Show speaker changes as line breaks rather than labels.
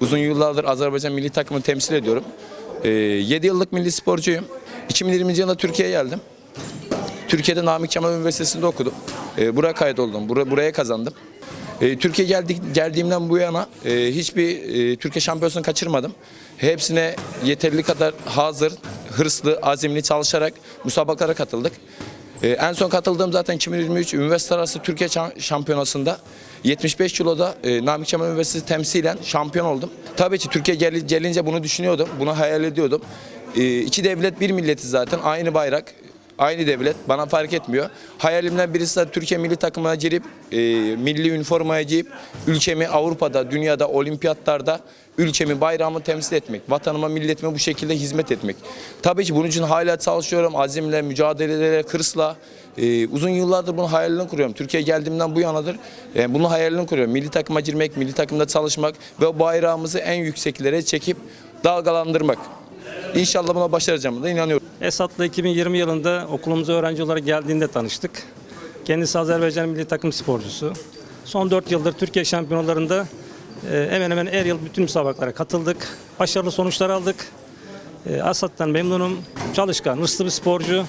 Uzun yıllardır Azerbaycan milli takımını temsil ediyorum. 7 yıllık milli sporcuyum. 2020 yılında Türkiye'ye geldim. Türkiye'de Namık Kemal Üniversitesi'nde okudum. Ee, buraya kaydoldum. Bura, buraya kazandım. Ee, Türkiye geldik, geldiğimden bu yana e, hiçbir e, Türkiye şampiyonasını kaçırmadım. Hepsine yeterli kadar hazır, hırslı, azimli çalışarak müsabakalara katıldık. Ee, en son katıldığım zaten 2023 Üniversite Arası Türkiye Şam- Şampiyonası'nda 75 kiloda e, Namık Kemal Üniversitesi temsilen şampiyon oldum. Tabii ki Türkiye gel- gelince bunu düşünüyordum, bunu hayal ediyordum. E, iki devlet bir milleti zaten aynı bayrak, aynı devlet bana fark etmiyor. Hayalimden birisi de Türkiye milli takımına girip e, milli üniformaya giyip ülkemi Avrupa'da, dünyada, olimpiyatlarda ülkemi, bayrağımı temsil etmek, vatanıma, milletime bu şekilde hizmet etmek. Tabii ki bunun için hala çalışıyorum. Azimle, mücadeleyle, hırsla. e, uzun yıllardır bunun hayalini kuruyorum. Türkiye geldiğimden bu yanadır. E, bunun hayalini kuruyorum. Milli takıma girmek, milli takımda çalışmak ve o bayrağımızı en yükseklere çekip dalgalandırmak. İnşallah buna başaracağımı da inanıyorum.
Esat'la 2020 yılında okulumuza öğrenci olarak geldiğinde tanıştık. Kendisi Azerbaycan milli takım sporcusu. Son 4 yıldır Türkiye şampiyonalarında e, hemen hemen her yıl bütün müsabakalara katıldık. Başarılı sonuçlar aldık. E, Asat'tan memnunum. Çalışkan, hırslı bir sporcu.